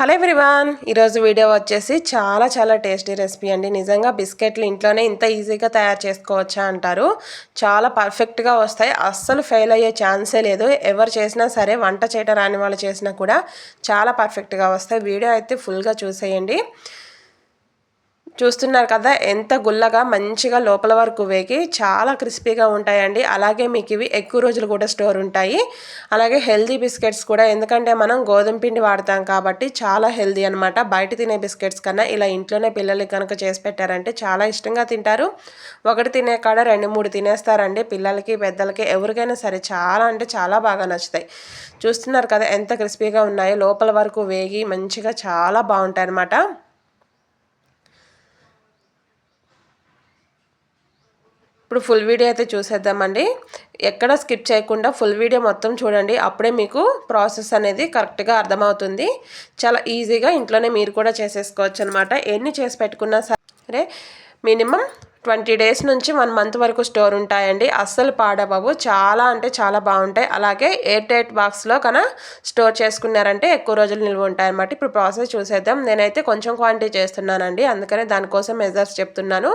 Hello everyone ఈరోజు video వచ్చేసి చాలా చాలా టేస్టీ రెసిపీ అండి. నిజంగా బిస్కెట్లు ఇంట్లోనే ఇంత ఈజీగా తయారు చేసుకోవచ్చా అంటారు. చాలా పర్ఫెక్ట్గా వస్తాయి. అస్సలు ఫెయిల్ అయ్యే ఛాన్సే లేదు. ఎవరు చేసినా సరే వంట చేయటం రాని వాళ్ళు చేసినా కూడా చాలా పర్ఫెక్ట్గా వస్తాయి. వీడియో అయితే ఫుల్గా చూసేయండి. చూస్తున్నారు కదా ఎంత గుల్లగా మంచిగా లోపల వరకు వేగి చాలా క్రిస్పీగా ఉంటాయండి. అలాగే మీకు ఇవి ఎక్కువ రోజులు కూడా స్టోర్ ఉంటాయి. అలాగే హెల్దీ బిస్కెట్స్ కూడా ఎందుకంటే మనం గోధుమ పిండి వాడతాం కాబట్టి చాలా హెల్దీ అనమాట బయట తినే బిస్కెట్స్ కన్నా ఇలా ఇంట్లోనే పిల్లలకి కనుక చేసి పెట్టారంటే చాలా ఇష్టంగా తింటారు. ఒకటి తినే కాడ రెండు మూడు తినేస్తారండి. పిల్లలకి పెద్దలకి ఎవరికైనా సరే చాలా అంటే చాలా బాగా నచ్చుతాయి. చూస్తున్నారు కదా ఎంత క్రిస్పీగా ఉన్నాయో లోపల వరకు వేగి మంచిగా చాలా బాగుంటాయి అనమాట ఇప్పుడు ఫుల్ వీడియో అయితే చూసేద్దామండి. ఎక్కడ స్కిప్ చేయకుండా ఫుల్ వీడియో మొత్తం చూడండి. అప్పుడే మీకు ప్రాసెస్ అనేది కరెక్ట్గా అర్థమవుతుంది. చాలా ఈజీగా ఇంట్లోనే మీరు కూడా చేసేసుకోవచ్చు అనమాట ఎన్ని చేసి పెట్టుకున్నా సరే మినిమం ట్వంటీ డేస్ నుంచి వన్ మంత్ వరకు స్టోర్ ఉంటాయండి. అస్సలు పాడబాబు చాలా అంటే చాలా బాగుంటాయి. అలాగే ఎయిర్ టైట్ బాక్స్లో కన్నా స్టోర్ చేసుకున్నారంటే ఎక్కువ రోజులు నిల్వ ఉంటాయి అన్నమాట ఇప్పుడు ప్రాసెస్ చూసేద్దాం. నేనైతే కొంచెం క్వాంటిటీ చేస్తున్నానండి. అందుకనే దానికోసం మెజర్స్ చెప్తున్నాను.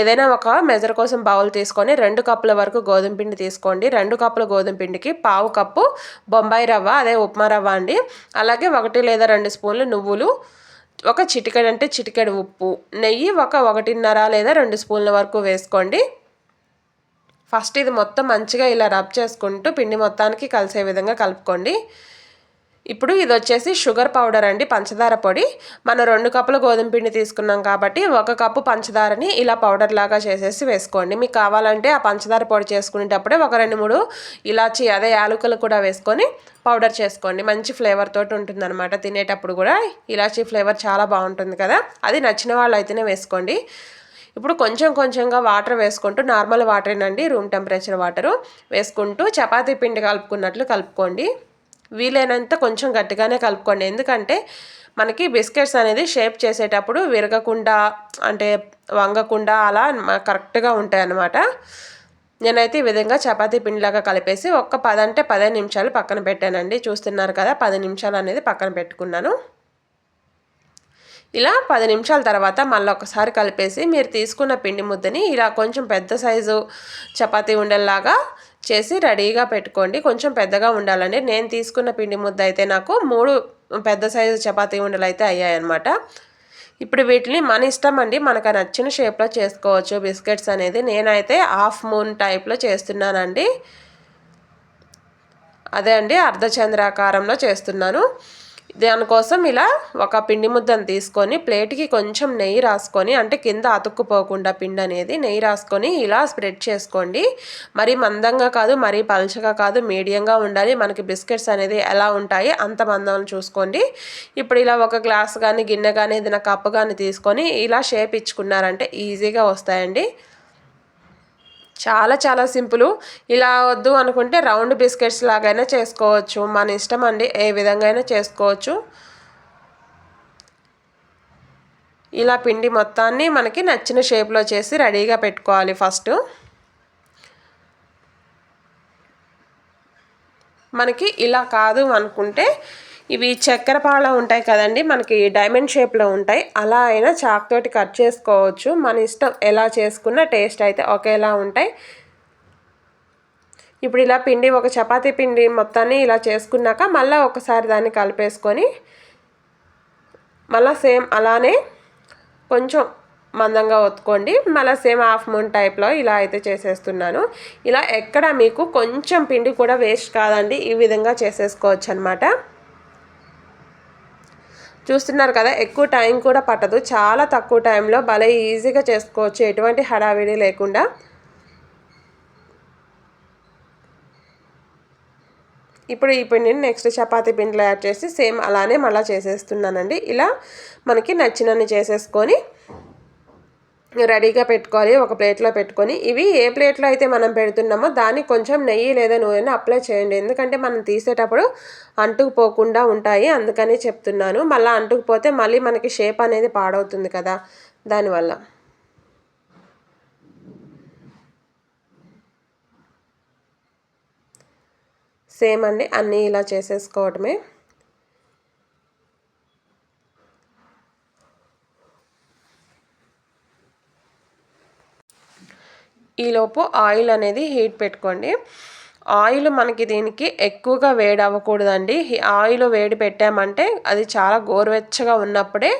ఏదైనా ఒక మెజర్ కోసం బౌల్ తీసుకొని రెండు కప్పుల వరకు గోధుమ పిండి తీసుకోండి. రెండు కప్పుల గోధుమ పిండికి పావు కప్పు బొంబాయి రవ్వ అదే ఉప్మా రవ్వ అండి. అలాగే ఒకటి లేదా రెండు స్పూన్లు నువ్వులు ఒక చిటికెడు అంటే చిటికెడు ఉప్పు. నెయ్యి ఒక ఒకటిన్నర లేదా రెండు స్పూన్ల వరకు వేసుకోండి. ఫస్ట్ ఇది మొత్తం మంచిగా ఇలా రబ్ చేసుకుంటూ పిండి మొత్తానికి కలిసే విధంగా కలుపుకోండి. ఇప్పుడు ఇది వచ్చేసి షుగర్ పౌడర్ అండి పంచదార పొడి. మనం రెండు కప్పుల గోధుమ పిండి తీసుకున్నాం కాబట్టి ఒక కప్పు పంచదారని ఇలా పౌడర్ లాగా చేసేసి వేసుకోండి. మీకు కావాలంటే ఆ పంచదార పొడి చేసుకునేటప్పుడే ఒక రెండు మూడు ఇలాచి అదే యాలకులు కూడా వేసుకొని పౌడర్ చేసుకోండి. మంచి ఫ్లేవర్ తోటి ఉంటుందన్నమాట. తినేటప్పుడు కూడా ఇలాచీ ఫ్లేవర్ చాలా బాగుంటుంది కదా. అది నచ్చిన వాళ్ళు అయితేనే వేసుకోండి. ఇప్పుడు కొంచెం కొంచెంగా వాటర్ వేసుకుంటూ నార్మల్ వాటరేనండి రూమ్ టెంపరేచర్ వాటరు వేసుకుంటూ చపాతీ పిండి కలుపుకున్నట్లు కలుపుకోండి. వీలైనంత కొంచెం గట్టిగానే కలుపుకోండి. ఎందుకంటే మనకి బిస్కెట్స్ అనేది షేప్ చేసేటప్పుడు విరగకుండా అంటే వంగకుండా అలా కరెక్ట్గా ఉంటాయి అన్నమాట నేనైతే ఈ విధంగా చపాతీ పిండిలాగా కలిపేసి ఒక్క పది అంటే పదిహేను నిమిషాలు పక్కన పెట్టానండి. చూస్తున్నారు కదా పది నిమిషాలు అనేది పక్కన పెట్టుకున్నాను. ఇలా పది నిమిషాల తర్వాత మళ్ళీ ఒకసారి కలిపేసి మీరు తీసుకున్న పిండి ముద్దని ఇలా కొంచెం పెద్ద సైజు చపాతీ ఉండేలాగా చేసి రెడీగా పెట్టుకోండి. కొంచెం పెద్దగా ఉండాలండి. నేను తీసుకున్న పిండి ముద్ద అయితే నాకు మూడు పెద్ద సైజు చపాతీ ఉండలు అయితే అయ్యాయన్నమాట. ఇప్పుడు వీటిని మన ఇష్టం అండి. మనకు నచ్చిన షేప్లో చేసుకోవచ్చు. బిస్కెట్స్ అనేది నేనైతే హాఫ్ మూన్ టైప్లో చేస్తున్నానండి. అదే అండి. అర్ధచంద్రాకారంలో చేస్తున్నాను. దానికోసం ఇలా ఒక పిండి ముద్దను తీసుకొని ప్లేట్కి కొంచెం నెయ్యి రాసుకొని అంటే కింద అతుక్కుపోకుండా పిండి అనేది నెయ్యి రాసుకొని ఇలా స్ప్రెడ్ చేసుకోండి. మరి మందంగా కాదు మరీ పలచగా కాదు మీడియంగా ఉండాలి. మనకి బిస్కెట్స్ అనేది ఎలా ఉంటాయి అంత మందం చూసుకోండి. ఇప్పుడు ఇలా ఒక గ్లాస్ కానీ గిన్నె కానీ ఏదైనా కప్పు కానీ తీసుకొని ఇలా షేప్ ఇచ్చుకున్నారంటే ఈజీగా వస్తాయండి. చాలా చాలా సింపుల్. ఇలా వద్దు అనుకుంటే రౌండ్ బిస్కెట్స్ లాగైనా చేసుకోవచ్చు. మన ఇష్టం అండి ఏ విధంగా అయినా చేసుకోవచ్చు. ఇలా పిండి మొత్తాన్ని మనకి నచ్చిన షేప్లో చేసి రెడీగా పెట్టుకోవాలి ఫస్ట్. మనకి ఇలా కాదు అనుకుంటే ఇవి చక్కెర పాలు ఉంటాయి కదండి మనకి డైమండ్ షేప్లో ఉంటాయి. అలా అయినా చాక్ తోటి కట్ చేసుకోవచ్చు. మన ఇష్టం ఎలా చేసుకున్న టేస్ట్ అయితే ఒకేలా ఉంటాయి. ఇప్పుడు ఇలా పిండి ఒక చపాతీ పిండి మొత్తాన్ని ఇలా చేసుకున్నాక మళ్ళీ ఒకసారి దాన్ని కలిపేసుకొని మళ్ళీ సేమ్ అలానే కొంచెం మందంగా ఒత్తుకోండి. మళ్ళీ సేమ్ హాఫ్ మూన్ టైప్లో ఇలా అయితే చేసేస్తున్నాను. ఇలా ఎక్కడ మీకు కొంచెం పిండి కూడా వేస్ట్ కాదండి. ఈ విధంగా చేసేసుకోవచ్చు అనమాట చూస్తున్నారు కదా ఎక్కువ టైం కూడా పట్టదు. చాలా తక్కువ టైంలో భలే ఈజీగా చేసుకోవచ్చు. ఎటువంటి హడావిడి లేకుండా. ఇప్పుడు ఈ పిండిని నెక్స్ట్ చపాతీ పిండిలో యాడ్ చేసి సేమ్ అలానే మళ్ళీ చేసేస్తున్నానండి. ఇలా మనకి నచ్చినన్ని చేసేసుకొని రెడీగా పెట్టుకోవాలి ఒక ప్లేట్లో పెట్టుకొని. ఇవి ఏ ప్లేట్లో అయితే మనం పెడుతున్నామో దానికి కొంచెం నెయ్యి లేదా నూనెను అప్లై చేయండి. ఎందుకంటే మనం తీసేటప్పుడు అంటుకుపోకుండా ఉంటాయి అందుకని చెప్తున్నాను. మళ్ళీ అంటుకుపోతే మళ్ళీ మనకి షేప్ అనేది పాడవుతుంది కదా దానివల్ల. సేమ్ అండి అన్నీ ఇలా చేసేసుకోవటమే. ఈలోపు ఆయిల్ అనేది హీట్ పెట్టుకోండి. ఆయిల్ మనకి దీనికి ఎక్కువగా వేడి అవ్వకూడదండి ఆయిల్ వేడి పెట్టామంటే అది చాలా గోరువెచ్చగా ఉన్నప్పుడే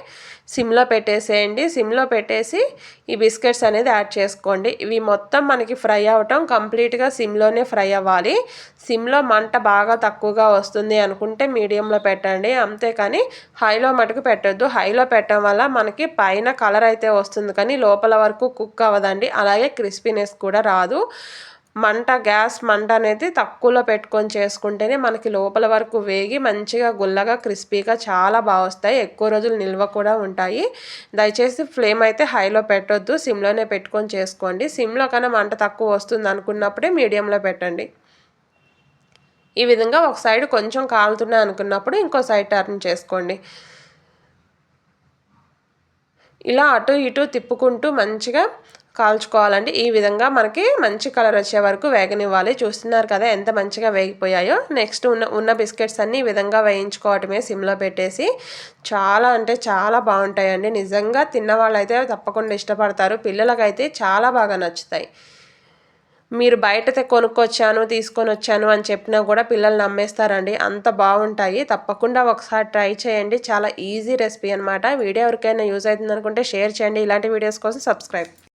సిమ్లో పెట్టేసేయండి. సిమ్లో పెట్టేసి ఈ బిస్కెట్స్ అనేది యాడ్ చేసుకోండి. ఇవి మొత్తం మనకి ఫ్రై అవ్వటం కంప్లీట్గా సిమ్లోనే ఫ్రై అవ్వాలి. సిమ్లో మంట బాగా తక్కువగా వస్తుంది అనుకుంటే మీడియంలో పెట్టండి. అంతేకాని హైలో మటుకు పెట్టద్దు. హైలో పెట్టడం వల్ల మనకి పైన కలర్ అయితే వస్తుంది కానీ లోపల వరకు కుక్ అవ్వదండి. అలాగే క్రిస్పీనెస్ కూడా రాదు. మంట గ్యాస్ మంట అనేది తక్కువలో పెట్టుకొని చేసుకుంటేనే మనకి లోపల వరకు వేగి మంచిగా గుల్లగా క్రిస్పీగా చాలా బాగా వస్తాయి. ఎక్కువ రోజులు నిల్వ కూడా ఉంటాయి. దయచేసి ఫ్లేమ్ అయితే హైలో పెట్టొద్దు. సిమ్లోనే పెట్టుకొని చేసుకోండి. సిమ్లో కన్నా మంట తక్కువ వస్తుంది అనుకున్నప్పుడే మీడియంలో పెట్టండి. ఈ విధంగా ఒక సైడ్ కొంచెం కాలుతున్నాయి అనుకున్నప్పుడు ఇంకో సైడ్ టర్న్ చేసుకోండి. ఇలా అటు ఇటు తిప్పుకుంటూ మంచిగా కాల్చుకోవాలండి ఈ విధంగా మనకి మంచి కలర్ వచ్చే వరకు వేగనివ్వాలి. చూస్తున్నారు కదా ఎంత మంచిగా వేగిపోయాయో. నెక్స్ట్ ఉన్న ఉన్న బిస్కెట్స్ అన్నీ ఈ విధంగా వేయించుకోవటమే సిమ్లో పెట్టేసి. చాలా అంటే చాలా బాగుంటాయండి. నిజంగా తిన్న అయితే తప్పకుండా ఇష్టపడతారు. పిల్లలకైతే చాలా బాగా నచ్చుతాయి. మీరు బయట కొనుక్కొచ్చాను తీసుకొని వచ్చాను అని చెప్పినా కూడా పిల్లలు నమ్మేస్తారండి. అంత బాగుంటాయి. తప్పకుండా ఒకసారి ట్రై చేయండి. చాలా ఈజీ రెసిపీ అనమాట వీడియో ఎవరికైనా యూజ్ అవుతుంది అనుకుంటే షేర్ చేయండి. ఇలాంటి వీడియోస్ కోసం సబ్స్క్రైబ్.